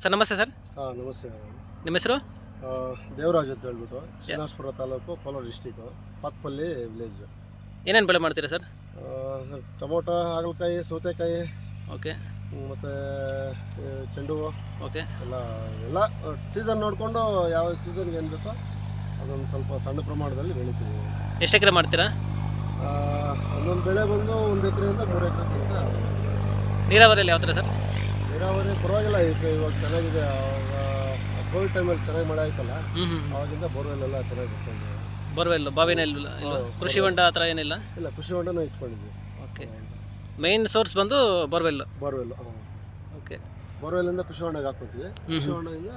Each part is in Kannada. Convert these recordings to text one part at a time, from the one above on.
ಸರ್ ನಮಸ್ತೆ ಸರ್. ಹಾಂ ನಮಸ್ತೆ. ನಿಮ್ಮ ಹೆಸರು? ಆ, ದೇವರಾಜ್ ಅಂತ ಹೇಳ್ಬಿಟ್ಟು ಶ್ರೀನಿವಾಸಪುರ ತಾಲೂಕು ಕೋಲಾರ ಡಿಸ್ಟಿಕ್ಕು ಪತ್ಪಲ್ಲಿ ವಿಲೇಜ್ ಏನೇನು ಬೆಳೆ ಮಾಡ್ತೀರಾ ಸರ್? ಟೊಮೊಟೊ ಹಾಗಲಕಾಯಿ ಸೌತೆಕಾಯಿ ಓಕೆ. ಮತ್ತು ಚೆಂಡು ಹೂವು ಓಕೆ. ಎಲ್ಲ ಎಲ್ಲ ಸೀಸನ್ ನೋಡಿಕೊಂಡು ಯಾವ ಸೀಸನ್ಗೆ ಏನು ಬೇಕೋ ಅದೊಂದು ಸ್ವಲ್ಪ ಸಣ್ಣ ಪ್ರಮಾಣದಲ್ಲಿ ಬೆಳಿತೀವಿ. ಎಷ್ಟು ಎಕರೆ ಮಾಡ್ತೀರಾ? ಆ, ಒಂದೊಂದು ಬೆಳೆ ಬಂದು ಒಂದು ಎಕರೆಯಿಂದ ಮೂರು ಎಕರೆ ತನಕ. ನೀರಾವರಿಯಲ್ಲಿ ಯಾವ ಥರ ಸರ್? ನೀರಾವರಿ ಪರವಾಗಿಲ್ಲ ಈಗ ಇವಾಗ ಚೆನ್ನಾಗಿದೆ ಆವಾಗ ಕೋವಿಡ್ ಟೈಮಲ್ಲಿ ಚೆನ್ನಾಗಿ ಮಳೆ ಆಯ್ತಲ್ಲ ಹ್ಞೂ ಆವಾಗಿಂದ ಬೋರ್ವೆಲ್ ಎಲ್ಲ ಚೆನ್ನಾಗಿ ಬರ್ತಾ ಇದೆ. ಬೋರ್ವೆಲ್ ಬಾವಿನ ಇಲ್ಲ ಕೃಷಿ ಹೊಂಡ ಆ ಥರ ಏನಿಲ್ಲ? ಇಲ್ಲ ಕೃಷಿ ಹೊಂಡನೂ ಇಟ್ಕೊಂಡಿದ್ವಿ. ಓಕೆ. ಮೇನ್ ಸೋರ್ಸ್ ಬಂದು ಬೋರ್ವೆಲ್. Borewell okay. ಬೋರ್ವೆಲ್ಲಿಂದ ಕೃಷಿ ಹೊಂಡಗೆ ಹಾಕ್ಕೊಂತೀವಿ ಕೃಷಿ ಹ್ಮ್. ಹೊಂಡದಿಂದ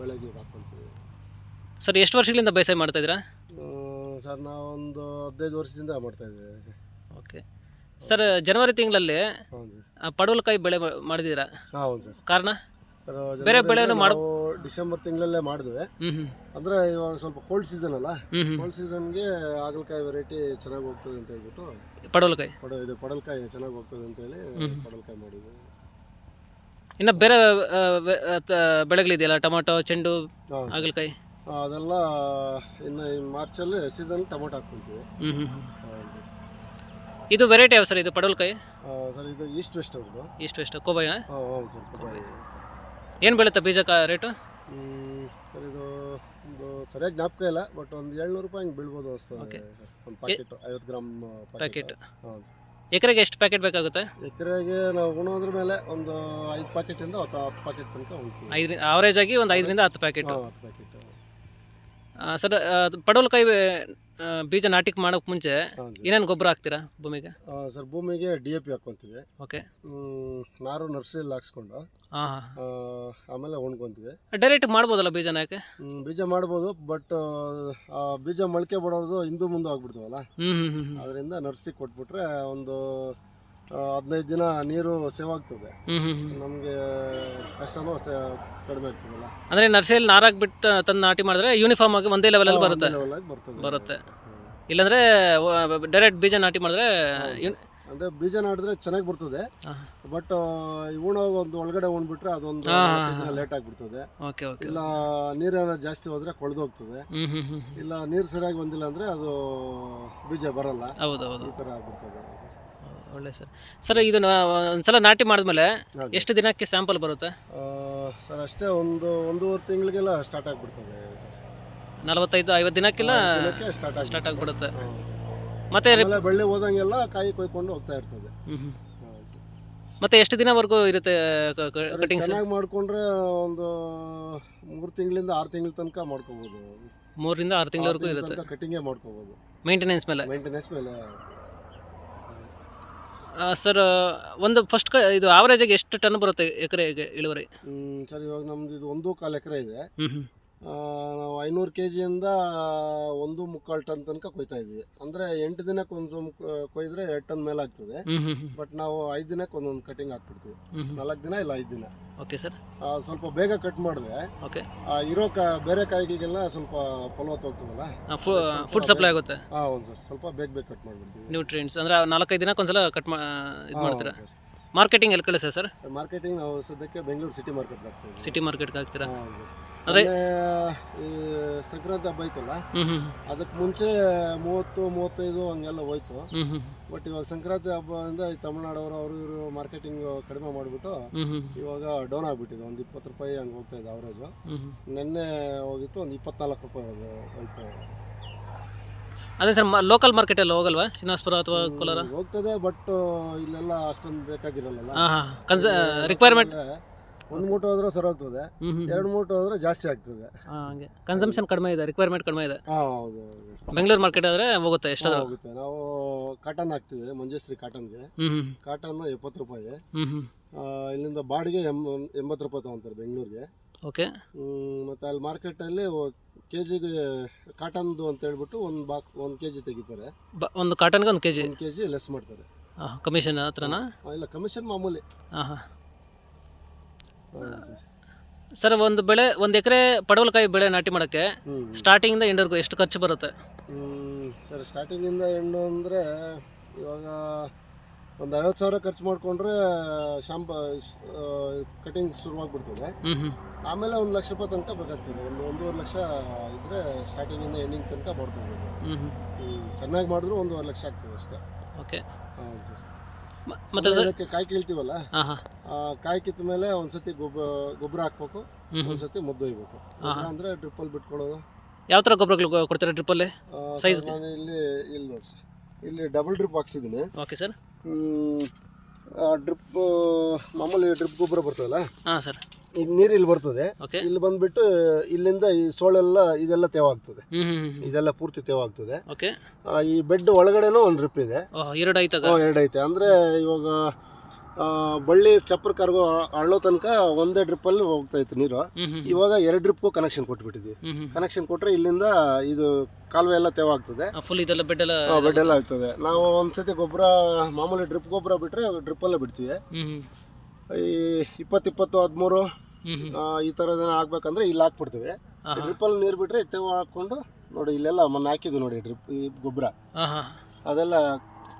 ಬೆಳಗ್ಗೆ ಹಾಕ್ಕೊಂತೀವಿ ಸರ್ ಎಷ್ಟು ವರ್ಷಗಳಿಂದ ಬೇಸಾಯ ಮಾಡ್ತಾ ಇದ್ದೀರಾ? ಸರ್ ಸರ್ ನಾವೊಂದು ಹದಿನೈದು ವರ್ಷದಿಂದ ಮಾಡ್ತಾ ಇದ್ದೀವಿ. ಓಕೆ. ಸರ್ ಜನವರಿ ತಿಂಗಳಲ್ಲಿ ಹೌದು ಸರ್. ಪಡವಲಕಾಯಿ ಬೆಳೆ ಮಾಡಿದೀರಾ ಹಾಂ ಹೌದು ಸರ್. ಕಾರಣ? ಸರ್ ಬೇರೆ ಬೆಳೆಯನ್ನು ಮಾಡ್- ನಾವು ಡಿಸೆಂಬರ್ ತಿಂಗಳಲ್ಲೇ ಮಾಡಿದ್ವಿ. ಅಂದ್ರೆ ಇವಾಗ ಸ್ವಲ್ಪ ಕೋಲ್ಡ್ ಸೀಸನ್ ಅಲ್ಲ? ಕೋಲ್ಡ್ ಸೀಸನ್ಗೆ ಹಾಗಲಕಾಯಿ ವೆರೈಟಿ ಚೆನ್ನಾಗಿ ಹೋಗ್ತದೆ ಅಂತ ಹೇಳ್ಬಿಟ್ಟು ಪಡವಲಕಾಯಿ ಪಡ ಇದು ಪಡಲ್ಕಾಯಿ ಚೆನ್ನಾಗಿ ಹೋಗ್ತದೆ ಅಂತೇಳಿ ಹ್ಮ್. ಪಡಲ್ಕಾಯಿ ಮಾಡಿದ್ವಿ. ಇನ್ನು ಬೇರೆ ಆ, ಬೆ- ಆ, ತ- ಬೆಳೆಗಳಿದೆಯಲ್ಲ? ಟೊಮೊಟೊ ಚೆಂಡು ಆಗಲಕಾಯಿ ಹಾಗಲಕಾಯಿ? ಅದೆಲ್ಲ ಇನ್ನು ಈ ಮಾರ್ಚಲ್ಲಿ ಸೀಸನ್ ಟೊಮೊಟೊ ಹಾಕ್ಕೊಂತೀವಿ. ಹೌದು ಸರ್. ಇದು ವೆರೈಟಿ ಯಾವ ಸರ್ ಇದು ಪಡವಲಕಾಯಿ? ಸರ್ ಇದು ಈಸ್ಟ್ ವೆಸ್ಟ್ ಅವ್ರದ್ದು. ಈಸ್ಟ್ ವೆಸ್ಟ್ ಕೋಬಾಯ ಹೌದು ಸರ್ ಕೊಬ್ಬರಿ ಏನು ಬೀಳುತ್ತೆ ಬೀಜ ಕಾ ರೇಟು ಸರ್ ಇದು ಒಂದು ಸರಿಯಾಗಿ ಜ್ಞಾಪಕ ಇಲ್ಲ ಬಟ್ ಒಂದು ಏಳ್ನೂರು ರೂಪಾಯಿ ಹಿಂಗೆ ಬೀಳ್ಬೋದು ಅನಿಸ್ತದೆ. ಸರ್ ಒಂದು ಪ್ಯಾಕೆಟ್ ಐವತ್ತು ಗ್ರಾಮ್ ಪ್ಯಾಕೆಟ್ ಹೌದು ಸರ್. ಎಕರೆಗೆ ಎಷ್ಟು ಪ್ಯಾಕೆಟ್ ಬೇಕಾಗುತ್ತೆ? ಎಕರೆಗೆ ನಾವು ಉಣೋದ್ರ ಮೇಲೆ ಒಂದು ಐದು ಪ್ಯಾಕೆಟಿಂದ ಹತ್ತು ಹತ್ತು ಪ್ಯಾಕೆಟ್ ತನಕ ಉಣ್ತೀವಿ. ಐದು ಆವರೇಜ್ ಆಗಿ ಒಂದು ಐದರಿಂದ ಹತ್ತು ಪ್ಯಾಕೆಟ್ ಹತ್ತು ಪ್ಯಾಕೆಟ್ ಸರ್ ಪಡವಲಕಾಯಿ ಆ, ಬೀಜ ನಾಟಿಕ್ ಮಾಡೋಕೆ ಮುಂಚೆ ಸರ್. ಏನೇನು ಗೊಬ್ಬರ ಹಾಕ್ತೀರಾ ಭೂಮಿಗೆ? ಆ, ಸರ್ ಭೂಮಿಗೆ ಡಿ ಎ ಪಿ ಹಾಕ್ಕೊಂತೀವಿ. ಓಕೆ. ಹ್ಮ್, ನಾರು ನರ್ಸರಿಯಲ್ಲಿ ಹಾಕ್ಸ್ಕೊಂಡು ಹಾಂ ಹಾಂ. ಆ, ಆಮೇಲೆ ಉಣ್ಕೊಂತೀವಿ. ಡೈರೆಕ್ಟ್ ಮಾಡ್ಬೋದಲ್ಲ ಬೀಜನ ಯಾಕೆ ಹ್ಮ್, ಬೀಜ ಮಾಡ್ಬೋದು ಬಟ್ ಬೀಜ ಮೊಳಕೆ ಬಿಡೋದು ಹಿಂದೂ ಮುಂದೆ ಆಗ್ಬಿಡ್ತೀವಲ್ಲ? ಹ್ಞೂ ಹ್ಞೂ ಹ್ಞೂ ಅದರಿಂದ ನರ್ಸಿಗೆ ಕೊಟ್ಬಿಟ್ರೆ ಒಂದು ಹದಿನೈದು ದಿನ ನೀರು ಸೇವ್ ಆಗ್ತದೆ ನಮಗೆ ಕಷ್ಟನೂ ಸೇ ಕಡಿಮೆ ಆಗ್ತದಲ್ಲ. ಅಂದರೆ ನರ್ಸರಿಯಲ್ಲಿ ನಾರಾಕ್ಬಿಟ್ಟು ತಂದು ನಾಟಿ ಮಾಡಿದ್ರೆ ಯೂನಿಫಾರ್ಮ್ ಆಗಿ ಒಂದೇ ಲೆವೆಲಲ್ಲಿ ಬರುತ್ತೆ. ಆಗಿ ಬರ್ತದೆ. ಬರುತ್ತೆ. ಹ್ಮ್. ಇಲ್ಲಾಂದರೆ ಡೈರೆಕ್ಟ್ ಬೀಜ ನಾಟಿ ಮಾಡಿದ್ರೆ ಅಂದ್ರೆ ಬೀಜ ನಾಡಿದ್ರೆ ಚೆನ್ನಾಗಿ ಬರ್ತದೆ. ಬಟ್ ಬಟ್ ಉಣೋವಾಗ ಒಂದು ಒಳಗಡೆ ಉಣ್ಬಿಟ್ರೆ ಅದೊಂದು ಹಾ. ಲೇಟ್ ಆಗ್ಬಿಡ್ತದೆ. ಓಕೆ ಓಕೆ ಇಲ್ಲ ಜಾಸ್ತಿ ಹೋದ್ರೆ ಕೊಳ್ದೋಗ್ತದೆ ಹೋಗ್ತದೆ. ಇಲ್ಲ ನೀರು ಸರಿಯಾಗಿ ಬಂದಿಲ್ಲ ಅಂದ್ರೆ ಅದು ಬೀಜ ಬರಲ್ಲ. ಹೌದು ಹೌದು. ಈ ತರ ಆಗ್ಬಿಡ್ತದೆ. ಒಳ್ಳೆ ಸರ್. ಸರ್ ಇದು ಒಂದ್ಸಲ ನಾಟಿ ಮಾಡಿದ್ಮೇಲೆ. ಎಷ್ಟು ದಿನಕ್ಕೆ ಸ್ಯಾಂಪಲ್ ಬರುತ್ತೆ? ಆ, ಸರ್ ಅಷ್ಟೇ ಒಂದು ಒಂದೂವರೆ ತಿಂಗಳಿಗೆಲ್ಲ ಸ್ಟಾರ್ಟ್ ಆಗ್ಬಿಡ್ತದೆ ಸರ್. ನಲವತ್ತೈದು ಐವತ್ತು ದಿನಕ್ಕೆಲ್ಲ ಸ್ಟಾರ್ಟ್ ಸ್ಟಾರ್ಟ್ ಆಗ್ಬಿಡುತ್ತೆ. ಮತ್ತೆ ರಿ- ಆಮೇಲೆ ಬೆಳ್ಳಿ ಹೋದಂಗೆಲ್ಲ ಕಾಯಿ ಕೊಯ್ಕೊಂಡು ಹೋಗ್ತಾ ಇರ್ತದೆ. ಹ್ಮ್, ಹ್ಮ್. ಹೌದು ಸರ್. ಮತ್ತೆ ಎಷ್ಟು ದಿನವರೆಗೂ ಇರುತ್ತೆ ಕಟಿಂಗ್ ಕಟಿಂಗ್ಸ್ ಚೆನ್ನಾಗಿ ಮಾಡ್ಕೊಂಡ್ರೆ ಒಂದು ಮೂರು ತಿಂಗಳಿಂದ ಆರು ತಿಂಗಳ ತನಕ ಮಾಡ್ಕೋಬಹುದು ಮೂರರಿಂದ ಆರು ತಿಂಗಳವರೆಗೂ ಇರುತ್ತೆ. ಕಟಿಂಗೇ ಮಾಡ್ಕೋಬಹುದು ಮೇಂಟೆನೆನ್ಸ್ ಮೇಲೆ? ಮೇಂಟೆನೆನ್ಸ್ ಮೇಲೆ. ಸರ್ ಒಂದು ಫಸ್ಟ್ ಇದು ಆವರೇಜಾಗಿ ಎಷ್ಟು ಟನ್ ಬರುತ್ತೆ ಎಕರೆಗೆ ಇಳುವರಿ? ಹ್ಮ್, ಸರ್ ಇವಾಗ ನಮ್ದು ಇದು ಒಂದು ಕಾಲು ಎಕರೆ ಇದೆ. ಹ್ಞೂ ಹ್ಞೂ ಆ, ನಾವು ಐನೂರು ಕೆ ಜಿಯಿಂದ ಒಂದು ಮುಕ್ಕಾಲು ಟನ್ ತನಕ ಕೊಯ್ತಾ ಇದ್ವಿ. ಅಂದರೆ ಎಂಟು ದಿನಕ್ಕೆ ಒಂದು ಕೊಯ್ದ್ರೆ ಎರಡು ಟನ್ ಮೇಲೆ ಆಗ್ತದೆ. ಬಟ್ ನಾವು ಐದು ದಿನಕ್ಕೆ ಒಂದೊಂದು ಕಟಿಂಗ್ ಹಾಕ್ಬಿಡ್ತೀವಿ. ನಾಲ್ಕು ದಿನ ಇಲ್ಲ ಐದು ದಿನ. ಓಕೆ ಸರ್ ಸ್ವಲ್ಪ ಬೇಗ ಕಟ್ ಮಾಡಿದ್ರೆ ಓಕೆ ಇರೋ ಕಾ ಬೇರೆ ಕಾಯಿಗಳಿಗೆಲ್ಲ ಸ್ವಲ್ಪ ಫಲವತ್ತು ಹೋಗ್ತದಲ್ಲ? ಫುಡ್ ಸಪ್ಲೈ ಆಗುತ್ತೆ? ಹಾಂ ಒಂದು ಸರ್ ಸ್ವಲ್ಪ ಬೇಗ ಬೇಗ ಕಟ್ ಮಾಡಿಬಿಡ್ತೀವಿ. ನ್ಯೂಟ್ರಿಯೆಂಟ್ಸ್ ಅಂದರೆ ನಾಲ್ಕೈದು ದಿನಕ್ಕೆ ಒಂದ್ಸಲ ಕಟ್ ಮಾ ಇದು ಮಾಡ್ತೀರಾ? ಮಾರ್ಕೆಟಿಂಗ್ ಎಲ್ಲಿ ಕಳಿಸ ಸರ್ ಮಾರ್ಕೆಟಿಂಗ್ ನಾವು ಸದ್ಯಕ್ಕೆ ಬೆಂಗಳೂರು ಸಿಟಿ ಮಾರ್ಕೆಟ್ ಸಿಟಿ ಮಾರ್ಕೆಟ್ಗೆ ಹಾಕ್ತೀರಾ? ಹೌದು ಅಂದ್ರೆ- ಈ ಸಂಕ್ರಾಂತಿ ಹಬ್ಬ ಐತಲ್ಲ ಅದಕ್ಕೆ ಮುಂಚೆ ಮೂವತ್ತು ಮೂವತ್ತೈದು ಹಂಗೆಲ್ಲ ಹೋಯ್ತು. ಬಟ್ ಇವಾಗ ಸಂಕ್ರಾಂತಿ ಹಬ್ಬದಿಂದ ಈ ತಮಿಳ್ನಾಡವರು ಅವರು ಇವರು ಮಾರ್ಕೆಟಿಂಗ್ ಕಡಿಮೆ ಮಾಡಿಬಿಟ್ಟು ಇವಾಗ ಡೌನ್ ಆಗಿಬಿಟ್ಟಿದೆ. ಒಂದು ಇಪ್ಪತ್ತು ರೂಪಾಯಿ ಹಂಗೆ ಹೋಗ್ತಾ ಇದೆ ಅವರೇಜು ನಿನ್ನೆ ಹೋಗಿತ್ತು ಒಂದು ಇಪ್ಪತ್ನಾಲ್ಕು ರೂಪಾಯಿ ಹೋಯ್ತು. ಅದೇ ಸರ್ ಲೋಕಲ್ ಮಾರ್ಕೆಟಲ್ಲಿ ಹೋಗಲ್ವಾ? ಶ್ರೀನಿವಾಸಪುರ ಅಥವಾ ಕೋಲಾರ? ಹೋಗ್ತದೆ ಬಟ್ ಇಲ್ಲೆಲ್ಲ ಅಷ್ಟೊಂದು ಬೇಕಾಗಿರಲ್ಲ ರಿಕ್ವೈರ್ಮೆಂಟ್ ಒಂದು ಮೂಟೆ ಹೋದ್ರೆ ಸರಿ ಹೋಗ್ತದೆ ಹ್ಞೂ ಹ್ಞೂ ಎರಡು ಮೂಟೆ ಹೋದ್ರೆ ಜಾಸ್ತಿ ಆಗ್ತದೆ. ಹಂಗೆ. ಕನ್ಸಂಪ್ಷನ್ ಕಡಿಮೆ ಇದೆ ರಿಕ್ವೈರ್ಮೆಂಟ್ ಕಡಿಮೆ ಇದೆ. ಹಾಂ ಹೌದು ಹೌದು. ಬೆಂಗಳೂರು ಮಾರ್ಕೆಟ್ ಆದ್ರೆ ಹೋಗುತ್ತೆ ಎಷ್ಟು ಹೋಗುತ್ತೆ. ನಾವು ಕಾಟನ್ ಹಾಕ್ತೀವಿ ಮಂಜುಶ್ರೀ ಕಾಟನ್ಗೆ ಕಾಟನ್ ಎಪ್ಪತ್ತು ರೂಪಾಯಿ. ಆ, ಇಲ್ಲಿಂದ ಬಾಡಿಗೆ ಎಂ ಎಂಬತ್ತು ರೂಪಾಯಿ ತಗೊಂತಾರೆ ಬೆಂಗಳೂರಿಗೆ. ಓಕೆ. ಮತ್ತು ಅಲ್ಲಿ ಮಾರ್ಕೆಟಲ್ಲಿ ಕೆ ಜಿಗೆ ಕಾಟನ್ದು ಅಂತ ಹೇಳ್ಬಿಟ್ಟು ಒಂದು ಬಾಕ್ ಒಂದು ಕೆ ಜಿ ತೆಗಿತಾರೆ. ಬ ಒಂದು ಕಾಟನ್ಗೆ ಒಂದು ಕೆ ಜಿ ಒಂದು ಕೆ ಜಿ ಲೆಸ್ ಮಾಡ್ತಾರೆ ಕಮಿಷನ್ ಹತ್ರನಾ? ಆ, ಇಲ್ಲ ಕಮಿಷನ್ ಮಾಮೂಲಿ. ಹಾಂ ಸರ್. ಒಂದು ಬೆಳೆ ಒಂದು ಎಕರೆ ಪಡವಲಕಾಯಿ ಬೆಳೆ ನಾಟಿ ಮಾಡೋಕ್ಕೆ ಸ್ಟಾರ್ಟಿಂಗಿಂದ ಎಂಡರ್ಗೂ ಎಷ್ಟು ಖರ್ಚು ಬರುತ್ತೆ? ಸರ್ ಸ್ಟಾರ್ಟಿಂಗಿಂದ ಎಂಡು ಅಂದರೆ ಇವಾಗ ಒಂದು ಐವತ್ತು ಸಾವಿರ ಖರ್ಚು ಮಾಡಿಕೊಂಡ್ರೆ ಶಾಂಪ ಕಟಿಂಗ್ ಶುರುವಾಗ್ಬಿಡ್ತದೆ. ಆಮೇಲೆ ಒಂದು ಲಕ್ಷ ರೂಪಾಯಿ ತನಕ ಬೇಕಾಗ್ತದೆ. ಒಂದು ಒಂದೂವರೆ ಲಕ್ಷ ಇದ್ರೆ ಸ್ಟಾರ್ಟಿಂಗಿಂದ ಎಂಡಿಂಗ್ ತನಕ ಬರ್ತದೆ ಚೆನ್ನಾಗಿ ಮಾಡಿದ್ರು ಒಂದೂವರೆ ಲಕ್ಷ ಆಗ್ತದೆ ಅಷ್ಟೇ. ಓಕೆ ಹೌದು. ಸರ್ ಮತ್ತು ಸರ್? ಇದಕ್ಕೆ ಕಾಯಿ ಕೀಳ್ತೀವಲ್ಲ? ಹಾಂ ಹಾಂ. ಆ ಕಾಯಿ ಕಿತ್ತ ಮೇಲೆ ಒಂದ್ಸತಿ ಗೊಬ್ಬರ ಗೊಬ್ಬರ ಹಾಕ್ಬೇಕು ಒಂದ್ಸತಿ ಮುದ್ದು ಒಯ್ಬೇಕು. ಅಂದ್ರೆ ಡ್ರಿಪ್ಪಲ್ ಬಿಟ್ಕೊಳ್ಳೋದು. ಯಾವ ಥರ ಗೊಬ್ಬರಗಳು ಕೊಡ್ತಾರೆ ಡ್ರಿಪ್ಪಲ್ಲಿ ಆ, Size ಸರ್, ನಾನು ಇಲ್ಲಿ ಇಲ್ಲಿ ನೋಡಿ ಇಲ್ಲಿ ಡಬಲ್ ಡ್ರಿಪ್ ಹಾಕ್ಸಿದ್ದೀನಿ. ಓಕೆ ಸರ್ ಡ್ರಿಪ್ ಮಾಮೂಲಿ ಡ್ರಿಪ್ ಗೊಬ್ಬರ ಬರ್ತದಲ್ಲ? ಹಾಂ ಸರ್ ಈಗ ನೀರು ಇಲ್ಲಿ ಬರ್ತದೆ. ಇಲ್ಲಿ ಬಂದ್ಬಿಟ್ಟು ಇಲ್ಲಿಂದ ಈ ಸೋಳೆಲ್ಲ ಇದೆಲ್ಲ ತೇವಾಗ್ತದೆ. ಇದೆಲ್ಲ ಪೂರ್ತಿ ತೇವಾಗ್ತದೆ. ಈ ಬೆಡ್ ಒಳಗಡೆನೂ ಒಂದು ಡ್ರಿಪ್ ಇದೆ. ಎರಡೈತೆ ಎರಡು ಐತೆ. ಅಂದರೆ ಇವಾಗ ಬಳ್ಳಿ ಚಪ್ಪರ್ ಕರ್ಗೋ ಅಳ್ಳೋ ತನಕ ಒಂದೇ ಡ್ರಿಪ್ಪಲ್ಲಿ ಹೋಗ್ತಾ ಇತ್ತು ನೀರು. ಇವಾಗ ಎರಡು ಡ್ರಿಪ್ ಕನೆಕ್ಷನ್ ಕೊಟ್ಬಿಟ್ಟಿದ್ವಿ. ಕನೆಕ್ಷನ್ ಕೊಟ್ರೆ ಇಲ್ಲಿಂದ ಇದು ಕಾಲುವೆ ಎಲ್ಲ ತೆವ ಬೆಡ್ ಎಲ್ಲ ಆಗ್ತದೆ. ನಾವು ಒಂದ್ಸತಿ ಗೊಬ್ಬರ ಮಾಮೂಲಿ ಡ್ರಿಪ್ ಗೊಬ್ಬರ ಬಿಟ್ರೆ ಡ್ರಿಪ್ ಅಲ್ಲೇ ಬಿಡ್ತೀವಿ. ಈ ಇಪ್ಪತ್ತು ಇಪ್ಪತ್ತು ಹದಿಮೂರು ಈ ತರದ ಹಾಕ್ಬೇಕಂದ್ರೆ ಇಲ್ಲಿ ಹಾಕ್ಬಿಡ್ತೀವಿ. ಡ್ರಿಪ್ ಅಲ್ಲಿ ನೀರು ಬಿಟ್ರೆ ತೇವ ಹಾಕೊಂಡು ನೋಡಿ ಇಲ್ಲೆಲ್ಲ ಮೊನ್ನೆ ಹಾಕಿದ್ವಿ ನೋಡಿ ಡ್ರಿಪ್ ಈ ಗೊಬ್ಬರ. ಅದೆಲ್ಲ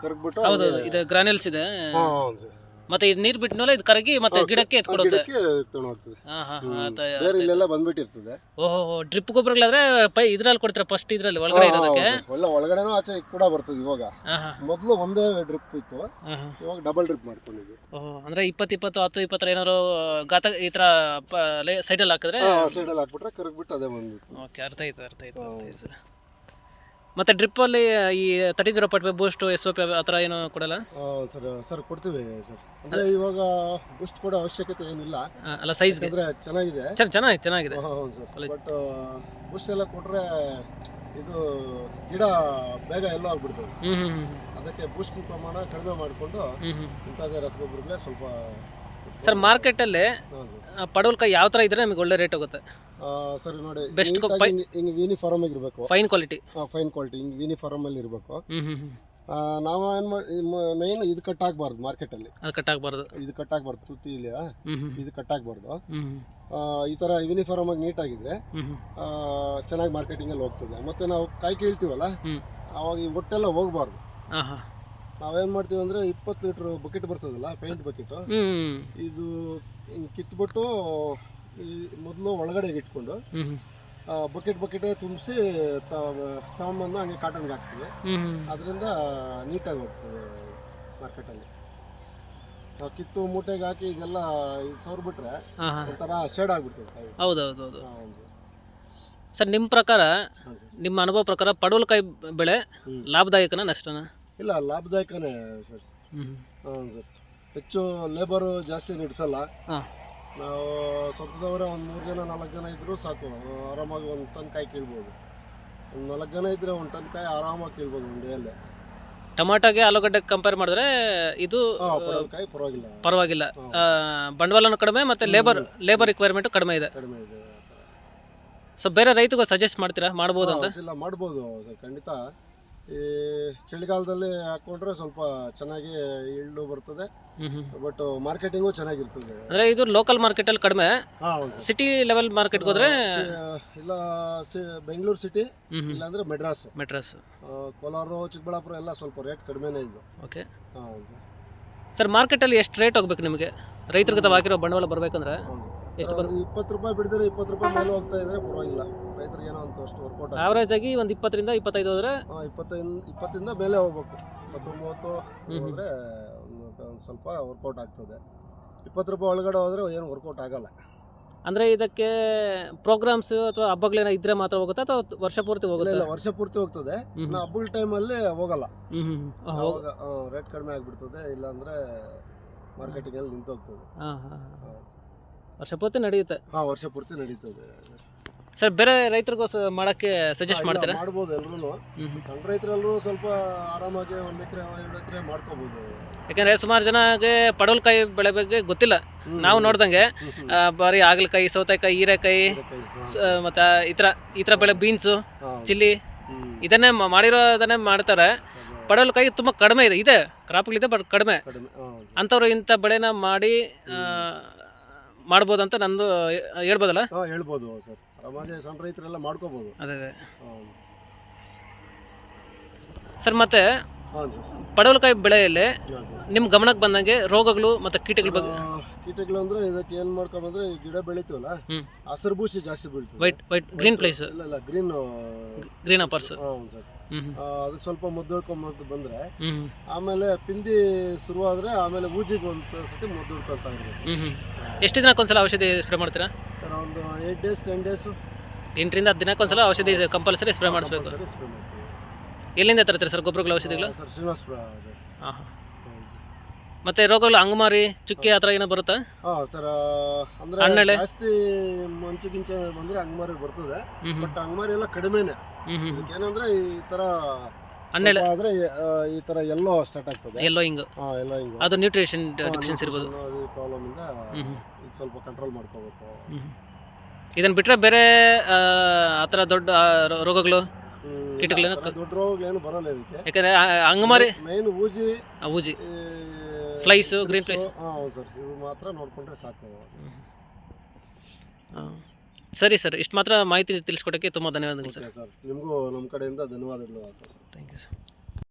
ಕರ್ಗ್ಬಿಟ್ಟು ಇದು ಗ್ರಾನೆಲ್ಸ್ ಇದೆ. ಹಾಂ ಹೌದು. ಸರ್ ಮತ್ತೆ ಇದು ನೀರು ಬಿಟ್ಮೇಲೆ ಇದು ಕರಗಿ ಮತ್ತೆ ಗಿಡಕ್ಕೆ ಎತ್ಕೊಡುತ್ತೆ ಗಿಡಕ್ಕೆ ತಗೊಂಡು ಹೋಗ್ತದೆ ಹಾ ಹಾಂ ಬೇರೆ ಇಲ್ಲೆಲ್ಲ ಬಂದ್ಬಿಟ್ಟಿರ್ತದೆ. ಓಹೋ ಡ್ರಿಪ್ ಗೊಬ್ಬರಗಳಾದ್ರೆ ಪೈ ಇದ್ರಲ್ಲಿ ಕೊಡ್ತಾರೆ? ಫಸ್ಟ್ ಇದ್ರಲ್ಲಿ ಒಳಗಡೆ ಇರೋದಕ್ಕೆ? ಒಳ್ಳೆ ಒಳಗಡೆನೂ ಆಚೆ ಕೂಡ ಬರ್ತದೆ ಇವಾಗ. ಹಾ ಹಾಂ ಮೊದಲು ಒಂದೇ ಡ್ರಿಪ್ ಇತ್ತು. ಹಾಂ ಹಾಂ. ಇವಾಗ ಡಬಲ್ ಡ್ರಿಪ್ ಮಾಡ್ಕೊಂಡಿದ್ವಿ. ಓಹೋ ಅಂದರೆ ಇಪ್ಪತ್ತು ಇಪ್ಪತ್ತು ಹತ್ತು ಇಪ್ಪತ್ತರ ಏನಾದ್ರು ಗಾತ ಈ ಥರ ಸೈಡಲ್ಲಿ ಹಾಕಿದ್ರೆ? ಸೈಡಲ್ಲಿ ಹಾಕ್ಬಿಟ್ರೆ ಕರಗ್ಬಿಟ್ಟು ಅದೇ ಬಂದ್ಬಿಟ್ಟು ಓಕೆ ಅರ್ಥ ಆಯ್ತು ಅರ್ಥ ಆಯ್ತು ಅರ್ಥ ಆಯ್ತು. ಸರ್ ಮತ್ತು ಡ್ರಿಪ್ಪಲ್ಲಿ ಈ ತರ್ಟಿ ಜೀರೋ ಪಟ್ ಬೂಸ್ಟು ಎಸ್ ಒ ಪಿ ಆ ಥರ ಏನು ಕೊಡಲ್ಲ? ಸರ್ ಸರ್ ಕೊಡ್ತೀವಿ ಸರ್. ಅಂದ್ರೆ ಇವಾಗ ಬೂಸ್ಟ್ ಕೊಡೋ ಅವಶ್ಯಕತೆ ಏನಿಲ್ಲ. ಆ, ಅಲ್ಲ ಸೈಜ್ಗೆ ಯಾಕಂದ್ರೆ ಚೆನ್ನಾಗಿದೆ. ಸರ್ ಚೆನ್ನಾಗಿ ಚೆನ್ನಾಗಿದೆ. ಹೌದು ಸರ್. ಬಟ್ ಬೂಸ್ಟ್ ಎಲ್ಲ ಕೊಟ್ರೆ ಇದು ಗಿಡ ಬೇಗ ಎಲ್ಲ ಆಗ್ಬಿಡ್ತದೆ. ಹ್ಞೂ ಹ್ಞೂ ಹ್ಞೂ ಅದಕ್ಕೆ ಬೂಸ್ಟ್ ಪ್ರಮಾಣ ಕಡಿಮೆ ಮಾಡಿಕೊಂಡು ಹ್ಞೂ ಹ್ಞೂ ಇಂಥದ್ದೇ ರಸಗೊಬ್ಬರಗಳೇ ಸ್ವಲ್ಪ ಸರ್ ಮಾರ್ಕೆಟಲ್ಲಿ ಪಡವಲ್ಕಾಯಿ ಯಾವ ಥರ ಇದ್ರೆ ನಮಗೆ ಒಳ್ಳೆ ರೇಟ್ ಹೋಗುತ್ತೆ? ಸರ್ ನೋಡಿ ಬೆಸ್ಟ್ ಹಿಂಗೆ ಯೂನಿಫಾರ್ಮ್ ಆಗಿ ಇರಬೇಕು ಫೈನ್ ಕ್ವಾಲಿಟಿ ಫೈನ್ ಕ್ವಾಲಿಟಿ ಹಿಂಗೆ ಯೂನಿಫಾರ್ಮ್ ಅಲ್ಲಿ ಇರಬೇಕು. ನಾವು ಏನ್ ಮೇನ್ ಇದು ಕಟ್ ಆಗಬಾರ್ದು ಮಾರ್ಕೆಟಲ್ಲಿ. ಅದು ಕಟ್ಟಾಗಬಾರ್ದು. ಇದು ಕಟ್ ಆಗಬಾರ್ದು ತುತ್ತಿ ಇಲ್ಲ ಇದು ಕಟ್ ಆಗಬಾರ್ದು ಈ ತರ ಯೂನಿಫಾರ್ಮ್ ಆಗಿ ನೀಟ್ ಆಗಿದ್ರೆ ಚೆನ್ನಾಗಿ ಮಾರ್ಕೆಟಿಂಗ್ ಅಲ್ಲಿ ಹೋಗ್ತದೆ. ಮತ್ತೆ ನಾವು ಕಾಯಿ ಕೀಳ್ತೀವಲ್ಲ ಅವಾಗ ಈ ಒಟ್ಟೆಲ್ಲ ಹೋಗ್ಬಾರ್ದು. ನಾವೇನು ಮಾಡ್ತೀವಿ ಅಂದ್ರೆ ಇಪ್ಪತ್ತು ಲೀಟರ್ ಬಕೆಟ್ ಬರ್ತದಲ್ಲ ಪೇಂಟ್ ಬಕೆಟ್ ಇದು ಹಿಂಗ್ ಕಿತ್ಬಿಟ್ಟು ಈ ಮೊದಲು ಒಳಗಡೆ ಇಟ್ಕೊಂಡು ಬಕೆಟ್ ಬಕೆಟ್ ಬಕೆಟೇ ತುಂಬಿಸಿ ತಗೊಂಡ್ಬಂದು ಹಂಗೆ ಕಾಟನ್ಗೆ ಹಾಕ್ತೀವಿ. ಅದರಿಂದ ನೀಟಾಗಿ ಹೋಗ್ತದೆ ಮಾರ್ಕೆಟಲ್ಲಿ ಅಲ್ಲಿ. ಕಿತ್ತು ಮೂಟೆಗೆ ಹಾಕಿ ಇದೆಲ್ಲ ಸೌರ್ ಸವರ್ ಬಿಟ್ರೆ ಒಂಥರ ಶೇಡ್ ಆಗ್ಬಿಡ್ತದೆ ಕಾಯಿ. ಹೌದು ಹೌದು ಸರ್. ಸರ್ ನಿಮ್ಮ ಪ್ರಕಾರ ಹಾಂ ಸರ್. ನಿಮ್ಮ ಅನುಭವ ಪ್ರಕಾರ ಪಡವಲಕಾಯಿ ಬೆಳೆ ಹ್ಮ್. ಲಾಭದಾಯಕನ ನಷ್ಟನ? ಇಲ್ಲ ಲಾಭದಾಯಕನೇ ಸರ್. ಹ್ಮ್ ಸರ್. ಹೆಚ್ಚು ಲೇಬರು ಜಾಸ್ತಿ ನಡೆಸಲ್ಲ. ಹಾಂ. ನಾವು ಸ್ವಂತದವರೇ ಒಂದು ಮೂರು ಜನ ನಾಲ್ಕು ಜನ ಇದ್ದರೂ ಸಾಕು. ಆರಾಮಾಗಿ ಒಂದು ಟನ್ ಕಾಯಿ ಕೀಳ್ಬೋದು. ಒಂದು ನಾಲ್ಕು ಜನ ಇದ್ದರೆ ಒಂದು ಟನ್ ಕಾಯಿ ಆರಾಮಾಗಿ ಕೀಳ್ಬೋದು ಒಂದು ಡೇಯಲ್ಲೇ ಟೊಮಾಟೋಗೆ ಆಲೂಗಡ್ಡೆ ಕಂಪೇರ್ ಮಾಡಿದ್ರೆ ಇದು ಕಾಯಿ ಪರವಾಗಿಲ್ಲ. ಪರವಾಗಿಲ್ಲ. ಬಂಡವಾಳನೂ ಕಡಿಮೆ ಮತ್ತು ಲೇಬರ್ ಲೇಬರ್ ರಿಕ್ವೈರ್ಮೆಂಟ್ ಕಡಿಮೆ ಇದೆ. ಕಡಿಮೆ ಇದೆ ಸೊ ಬೇರೆ ರೈತಗೂ ಸಜೆಸ್ಟ್ ಮಾಡ್ತೀರಾ? ಮಾಡ್ಬೋದು ಅಂತ? ಇಲ್ಲ ಮಾಡ್ಬೋದು ಸರ್ ಖಂಡಿತ. ಈ ಚಳಿಗಾಲದಲ್ಲಿ ಹಾಕೊಂಡ್ರೆ ಸ್ವಲ್ಪ ಚೆನ್ನಾಗಿ ಇಳ್ಳು ಬರ್ತದೆ. ಬಟ್ ಮಾರ್ಕೆಟಿಂಗು ಚೆನ್ನಾಗಿರ್ತದೆ. ಅಂದ್ರೆ ಇದು ಲೋಕಲ್ ಮಾರ್ಕೆಟ್ ಅಲ್ಲಿ ಕಡಿಮೆ? ಸಿಟಿ ಲೆವೆಲ್ ಮಾರ್ಕೆಟ್ ಹೋದ್ರೆ ಇಲ್ಲ ಸಿ ಬೆಂಗಳೂರು ಸಿಟಿ ಇಲ್ಲ ಅಂದ್ರೆ ಇಲ್ಲಾಂದ್ರೆ ಮೆಡ್ರಾಸ್ ಮೆಟ್ರಸ್ ಕೋಲಾರ ಚಿಕ್ಕಬಳ್ಳಾಪುರ ಎಲ್ಲ ಸ್ವಲ್ಪ ರೇಟ್ ಕಡಿಮೆನೇ ಇದು. ಓಕೆ ಸರ್ ಮಾರ್ಕೆಟ್ ಅಲ್ಲಿ ಎಷ್ಟು ರೇಟ್ ಹೋಗ್ಬೇಕು ನಿಮಗೆ? ರೈತರಿಗೆ ತಾವು ಹಾಕಿರೋ ಬಂಡವಾಳ ಬರ್ಬೇಕಂದ್ರೆ? ಎಷ್ಟು ಒಂದು ಇಪ್ಪತ್ತು ರೂಪಾಯಿ ಬಿಡಿದ್ರೆ ಇಪ್ಪತ್ತು ರೂಪಾಯಿ ಮೇಲೆ ಹೋಗ್ತಾ ಇದ್ರೆ ಪರವಾಗಿಲ್ಲ. ರೈತರಿಗೆ ಏನೋ ಅಂತ ಅಷ್ಟು ವರ್ಕೌಟ್ ಆವರೇಜ್ ಆಗಿ ಒಂದು ಇಪ್ಪತ್ತರಿಂದ ಇಪ್ಪತ್ತೈದು ಹೋದ್ರೆ? ಇಪ್ಪತ್ತೈದು ಇಪ್ಪತ್ತಿಂದ ಮೇಲೆ ಹೋಗ್ಬೇಕು. ಇಪ್ಪತ್ತು ಮೂವತ್ತು ಹೋದ್ರೆ ಸ್ವಲ್ಪ ವರ್ಕೌಟ್ ಆಗ್ತದೆ. ಇಪ್ಪತ್ತು ರೂಪಾಯಿ ಒಳಗಡೆ ಹೋದ್ರೆ ಏನು ವರ್ಕೌಟ್ ಆಗಲ್ಲ. ಅಂದರೆ ಇದಕ್ಕೆ ಪ್ರೋಗ್ರಾಮ್ಸ್ ಅಥವಾ ಹಬ್ಬಗಳೇನ ಇದ್ರೆ ಮಾತ್ರ ಹೋಗುತ್ತಾ ಅಥವಾ ವರ್ಷ ಪೂರ್ತಿ ಹೋಗುತ್ತೆ ಇಲ್ಲ ವರ್ಷ ಪೂರ್ತಿ ಹೋಗ್ತದೆ. ಹಬ್ಬಗಳ ಟೈಮಲ್ಲಿ ಹೋಗಲ್ಲ. ರೇಟ್ ಕಡಿಮೆ ಆಗ್ಬಿಡ್ತದೆ. ಇಲ್ಲಾಂದ್ರೆ ಮಾರ್ಕೆಟಿಂಗಲ್ಲಿ ನಿಂತು ಹೋಗ್ತದೆ ವರ್ಷ ಪೂರ್ತಿ ನಡೆಯುತ್ತೆ. ಹಾಂ ವರ್ಷ ಪೂರ್ತಿ ನಡೀತದೆ. ಸರ್ ಬೇರೆ ರೈತರಿಗೂ ಮಾಡಕ್ಕೆ ಸಜೆಸ್ಟ್ ಮಾಡ್ತೀರಾ? ಮಾಡ್ಬೋದು ಎಲ್ಲರೂ ಸಣ್ಣ ರೈತರೆಲ್ಲರೂ ಸ್ವಲ್ಪ ಆರಾಮಾಗಿ ಒಂದು ಎಕರೆ ಎರಡು ಎಕರೆ ಮಾಡ್ಕೋಬಹುದು ಯಾಕಂದ್ರೆ ಸುಮಾರು ಜನಗೆ ಪಡವಲಕಾಯಿ ಬೆಳೆ ಬಗ್ಗೆ ಗೊತ್ತಿಲ್ಲ. ನಾವು ನೋಡ್ದಂಗೆ ಆ, ಬರೀ ಹಾಗಲಕಾಯಿ ಸೌತೆಕಾಯಿ ಹೀರೆಕಾಯಿ ಸ- ಮತ್ತೆ ಈ ಥರ ಈ ಥರ ಬೆಳೆ ಬೀನ್ಸು ಚಿಲ್ಲಿ ಇದನ್ನೇ ಮ- ಮಾಡಿರೋದನ್ನೇ ಮಾಡ್ತಾರೆ. ಪಡವಲ್ಕಾಯಿ ತುಂಬ ಕಡಿಮೆ ಇದೆ ಇದೆ ಕ್ರಾಪ್ಗಳಿದೆ ಬಟ್ ಕಡಿಮೆ. ಅಂಥವ್ರು ಇಂಥ ಬೆಳೆನ ಮಾಡಿ ಆ, ಮಾಡ್ಬೋದಂತ ನಂದು ಹೇಳ್ಬೋದಲ್ಲ? ಹಾಂ ಹೇಳ್ಬೋದು ಸರ್. ಆರಾಮಾಗಿ ಸಣ್ಣ ರೈತರೆಲ್ಲ ಮಾಡ್ಕೋಬೋದು. ಅದೇ ಅದೇ. ಹಾಂ. ಸರ್ ಮತ್ತೆ ಹಾಂ ಸರ್. ಪಡವಲಕಾಯಿ ಬೆಳೆಯಲ್ಲಿ ಹಾಂ ಸರ್. ನಿಮ್ಮ ಗಮನಕ್ಕೆ ಬಂದಂಗೆ ರೋಗಗಳು ಮತ್ತು ಕೀಟಗಳ ಬಗ್ಗೆ? ಆ, ಕೀಟಗಳು ಅಂದ್ರೆ ಇದಕ್ಕೆ ಏನ್ ಮಾಡ್ಕೊಂಡ್ರೆ ಈ ಗಿಡ ಬೆಳಿತೀವಲ್ಲ ಹ್ಮ್. ಹಸಿರು ಬೂಸಿ ಜಾಸ್ತಿ ಬೀಳ್ತದೆ. ವೈಟ್ ವೈಟ್ ಗ್ರೀನ್ ಪ್ಲೇಸ್ ಇಲ್ಲ ಇಲ್ಲ ಗ್ರೀನ್ ಗ್ರೀನ್ ಅಪರ್ಸ್ ಹೌದು ಸರ್. ಅದಕ್ಕೆ ಸ್ವಲ್ಪ ಮದ್ದು ಹಿಡ್ಕೊಂಬಂದು ಬಂದ್ರೆ ಆಮೇಲೆ ಪಿಂದಿ ಶುರುವಾದ್ರೆ ಆಮೇಲೆ ಊಜಿಗೆ ಒಂದು ಸತಿ ಮದ್ದು ಎಷ್ಟು ಇರ್ಬೇಕು ಎಷ್ಟು ದಿನಕ್ಕೊಂದ್ಸಲ ಔಷಧಿ ಸ್ಪ್ರೇ ಮಾಡ್ತೀರಾ? ಸರ್ ಒಂದು ಏಟ್ ಡೇಸ್ ಟೆನ್ ಡೇಸ್ ಎಂಟರಿಂದ ಹತ್ತು ದಿನಕ್ಕೊಂದ್ಸಲ ಔಷಧಿ ಕಂಪಲ್ಸರಿ ಸ್ಪ್ರೇ ಮಾಡಿಸ್ಬೇಕು. ಎಲ್ಲಿಂದ ತರ್ತೀರಿ ಸರ್ ಗೊಬ್ಬರಗಳ ಔಷಧಿಗಳು? ಸರ್ ಸರ್ ಹಾಂ ಹಾಂ ಮತ್ತು ರೋಗಗಳು ಅಂಗಮಾರಿ ಚುಕ್ಕಿ ಆ ಥರ ಏನೋ ಬರುತ್ತಾ? ಹಾಂ ಸರ್ ಅಂದ್ರೆ? ಜಾಸ್ತಿ ಮಂಚು ಗಿಂಚು ಬಂದ್ರೆ ಅಂಗಮಾರಿ ಬರ್ತದೆ. ಬಟ್ ಅಂಗಮಾರಿ ಎಲ್ಲ ಕಡಿಮೆನೆ. ಏನಂದ್ರೆ ಈ ತರ? ಸ್ವಲ್ಪ ಆದ್ರೆ ಈ ತರ ಎಲ್ಲೋ ಸ್ಟಾರ್ಟ್ ಆಗ್ತದೆ. ಎಲ್ಲೋ ಹಿಂಗು ಹಾ ಎಲ್ಲ ಹಿಂಗೆ ಅದು ನ್ಯೂಟ್ರಿಷನ್ ಡಿಫಿಷನ್ಸಿ ಇರ್ಬೋದು. ಪ್ರಾಬ್ಲಮ್ ಇಂದ ಇದು ಸ್ವಲ್ಪ ಕಂಟ್ರೋಲ್ ಮಾಡ್ಕೋಬೇಕು. ಇದನ್ನ ಬಿಟ್ಟರೆ ಬೇರೆ ಆ, ಥರ ದೊಡ್ಡ ರೋಗಗಳು ಕೀಟಗಳೇನು ದೊಡ್ಡ ರೋಗಗಳೇನು ಬರಲ್ಲ ಇದಕ್ಕೆ. ಯಾಕಂದ್ರೆ ಅಂಗಮಾರಿ. ಮೇನ್ ಊಜಿ ಊಜಿ. ಫ್ಲೈಸು ಗ್ರೀನ್ ಫ್ಲೈಸ್ ಹಾಂ ಹೌದು ಸರ್. ಇವು ಮಾತ್ರ ನೋಡ್ಕೊಂಡ್ರೆ ಸಾಕು. ಸರಿ ಸರ್ ಇಷ್ಟು ಮಾತ್ರ ಮಾಹಿತಿ ತಿಳಿಸ್ಕೊಡೋಕ್ಕೆ ತುಂಬ ಧನ್ಯವಾದಗಳು ಸರ್. ಓಕೆ ಸರ್ ನಿಮಗೂ ನಮ್ಮ ಕಡೆಯಿಂದ ಧನ್ಯವಾದಗಳು ಸರ್. Thank you sir